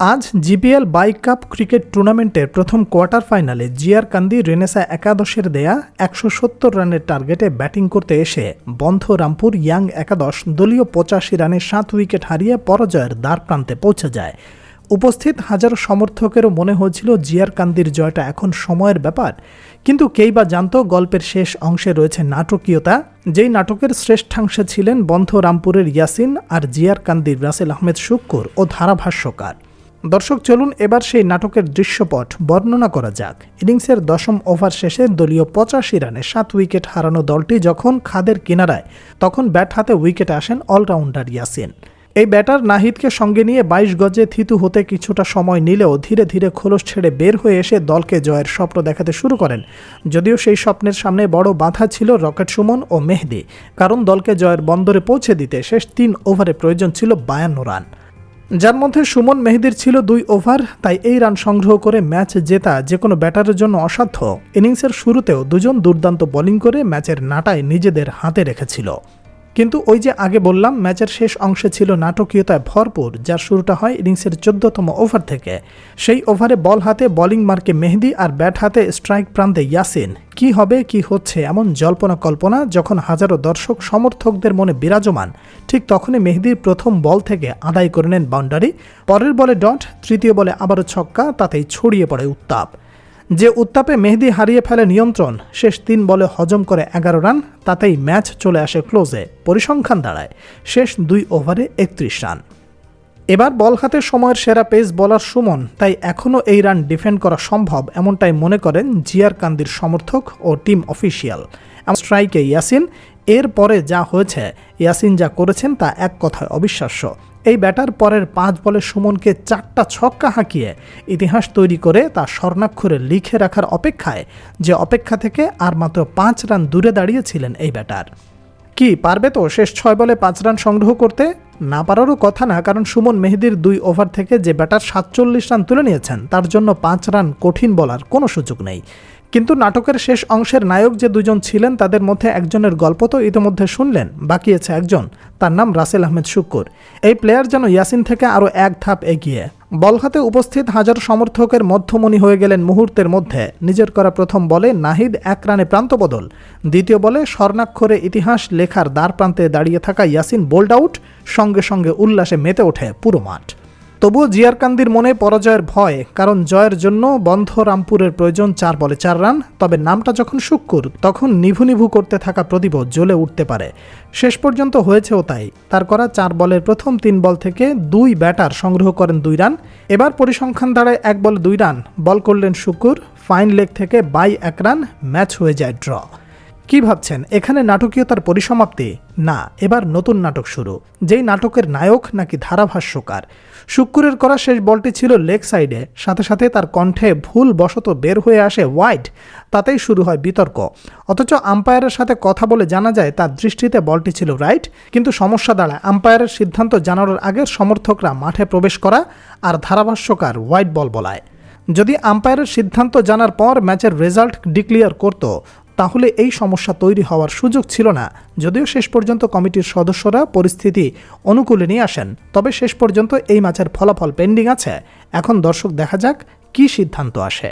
আজ GPL bike cup cricket টুর্নামেন্টের প্রথম কোয়ার্টার ফাইনালে জিয়ার কান্দি রেনেসা একাদশের দেয়া একশো সত্তর রানের টার্গেটে ব্যাটিং করতে এসে বন্ধ রামপুর ইয়াং একাদশ দলীয় পঁচাশি রানে সাত উইকেট হারিয়ে পরাজয়ের দ্বার প্রান্তে পৌঁছে যায়। উপস্থিত হাজারো সমর্থকেরও মনে হয়েছিল জিয়ার কান্দির জয়টা এখন সময়ের ব্যাপার। কিন্তু কেই বা জানতো গল্পের শেষ অংশে রয়েছে নাটকীয়তা, যেই নাটকের শ্রেষ্ঠাংশে ছিলেন বন্ধ রামপুরের ইয়াসিন আর জিয়ার কান্দির রাসেল আহমেদ শুক্কুর ও ধারাভাষ্যকার। দর্শক, চলুন এবার সেই নাটকের দৃশ্যপট বর্ণনা করা যাক। ইনিংসের দশম ওভার শেষে দলীয় পঁচাশি রানে সাত উইকেট হারানো দলটি যখন খাদের কিনারায়, তখন ব্যাট হাতে উইকেটে আসেন অলরাউন্ডার ইয়াসিন। এই ব্যাটার নাহিদকে সঙ্গে নিয়ে বাইশ গজে থিতু হতে কিছুটা সময় নিলেও ধীরে ধীরে খোলস ছেড়ে বের হয়ে এসে দলকে জয়ের স্বপ্ন দেখাতে শুরু করেন। যদিও সেই স্বপ্নের সামনে বড় বাধা ছিল রকেট সুমন ও মেহেদি, কারণ দলকে জয়ের বন্দরে পৌঁছে দিতে শেষ তিন ওভারে প্রয়োজন ছিল বায়ান্ন রান। যার মধ্যে সুমন মেহেদির ছিল দুই ওভার, তাই এই রান সংগ্রহ করে ম্যাচ জেতা যে কোনো ব্যাটারের জন্য অসাধ্য। ইনিংসের শুরুতেও দুজন দুর্দান্ত বোলিং করে ম্যাচের নাটায় নিজেদের হাতে রেখেছিল। কিন্তু ওই যে আগে বললাম, ম্যাচের শেষ অংশে ছিল নাটকীয়তায় ভরপুর, যার শুরুটা হয় ইনিংসের চোদ্দতম ওভার থেকে। সেই ওভারে বল হাতে বোলিং মার্কে মেহেদি আর ব্যাট হাতে স্ট্রাইক প্রান্তে ইয়াসিন। কি হবে, কি হচ্ছে এমন জল্পনা কল্পনা যখন হাজারো দর্শক, সমর্থকদের মনে বিরাজমান, ঠিক তখনই মেহেদির প্রথম বল থেকে আদায় করে নেন বাউন্ডারি। পরের বলে ডট, তৃতীয় বলে আবারও ছক্কা, তাতেই ছড়িয়ে পড়ে উত্তাপ। যে উত্তাপে মেহেদি হারিয়ে ফেলে নিয়ন্ত্রণ, শেষ তিন বলে হজম করে এগারো রান, তাতেই ম্যাচ চলে আসে ক্লোজে, পরিসংখ্যান দাঁড়ায়, শেষ দুই ওভারে একত্রিশ রান। এবার বল হাতে সময়ের সেরা পেস বলার সুমন, তাই এখনও এই রান ডিফেন্ড করা সম্ভব, এমনটাই মনে করেন জিয়ার কান্দির সমর্থক ও টিম অফিসিয়াল। স্ট্রাইকে ইয়াসিন, এর পরে যা হয়েছে, ইয়াসিন যা করেছেন তা এক কথায় অবিশ্বাস্য। এই ব্যাটার পরের পাঁচ বলে সুমনকে চারটা ছক্কা হাঁকিয়ে ইতিহাস তৈরি করে তা স্বর্ণাক্ষরে লিখে রাখার অপেক্ষায় যে অপেক্ষা থেকে আর মাত্র পাঁচ রান দূরে দাঁড়িয়েছিলেন এই ব্যাটার। কি পারবে তো শেষ ছয় বলে পাঁচ রান সংগ্রহ করতে? না পারারও কথা না, কারণ সুমন মেহেদির দুই ওভার থেকে যে ব্যাটার সাতচল্লিশ রান তুলে নিয়েছেন, তার জন্য পাঁচ রান কঠিন বলার কোনো সুযোগ নেই। কিন্তু নাটকের শেষ অংশের নায়ক যে দুজন ছিলেন, তাদের মধ্যে একজনের গল্প তো ইতিমধ্যে শুনলেন, বাকি আছে একজন, তার নাম রাসেল আহমেদ শুক্কুর। এই প্লেয়ার যেন ইয়াসিন থেকে আরও এক ধাপ এগিয়ে। বল হাতে উপস্থিত হাজার সমর্থকের মধ্যমণি হয়ে গেলেন মুহূর্তের মধ্যে। নিজের করা প্রথম বলে নাহিদ এক রানে প্রান্ত বদল। দ্বিতীয় বলে স্বর্ণাক্ষরে ইতিহাস লেখার দ্বার প্রান্তে দাঁড়িয়ে থাকা ইয়াসিন বোল্ড আউট, সঙ্গে সঙ্গে উল্লাসে মেতে ওঠে পুরো মাঠ। তবুও জিয়ারকান্দির মনে পরাজয়ের ভয়, কারণ জয়ের জন্য বন্ধ রামপুরের প্রয়োজন চার বলে চার রান, তবে নামটা যখন শুক্কুর, তখন নিভু নিভু করতে থাকা প্রদীপ জ্বলে উঠতে পারে। শেষ পর্যন্ত হয়েছেও তাই। তার করা চার বলের প্রথম তিন বল থেকে দুই ব্যাটার সংগ্রহ করেন দুই রান। এবার পরিসংখ্যান দাঁড়ায় এক বল দুই রান। বল করলেন শুক্কুর, ফাইন লেগ থেকে বাই এক রান, ম্যাচ হয়ে যায় ড্র। কি ভাবছেন? এখানে নাটকীয়তার পরিসমাপ্তি? না, এবার নতুন নাটক শুরু। যেই নাটকের নায়ক নাকি ধারাভাষ্যকার? শুক্কুরের করা শেষ বলটি ছিল লেগ সাইডে। সাথে সাথে তার কণ্ঠে ভুল বশত বের হয়ে আসে ওয়াইড তাতেই শুরু হয় বিতর্ক। অথচ আম্পায়ারের সাথে কথা বলে জানা যায়, তার দৃষ্টিতে বলটি ছিল রাইট। কিন্তু সমস্যা দাঁড়ায়। আম্পায়ারের সিদ্ধান্ত জানানোর আগে সমর্থকরা মাঠে প্রবেশ করা আর ধারাভাষ্যকার হোয়াইট বল বলায়। যদি আম্পায়ারের সিদ্ধান্ত জানার পর ম্যাচের রেজাল্ট ডিক্লিয়ার করত তাহলে এই সমস্যা তৈরি হওয়ার সুযোগ ছিল না। যদিও শেষ পর্যন্ত কমিটির সদস্যরা পরিস্থিতি অনুকূলে নিয়ে আসেন, তবে শেষ পর্যন্ত এই মাছের ফলাফল পেন্ডিং আছে। এখন দর্শক দেখা যাক কি সিদ্ধান্ত আসে।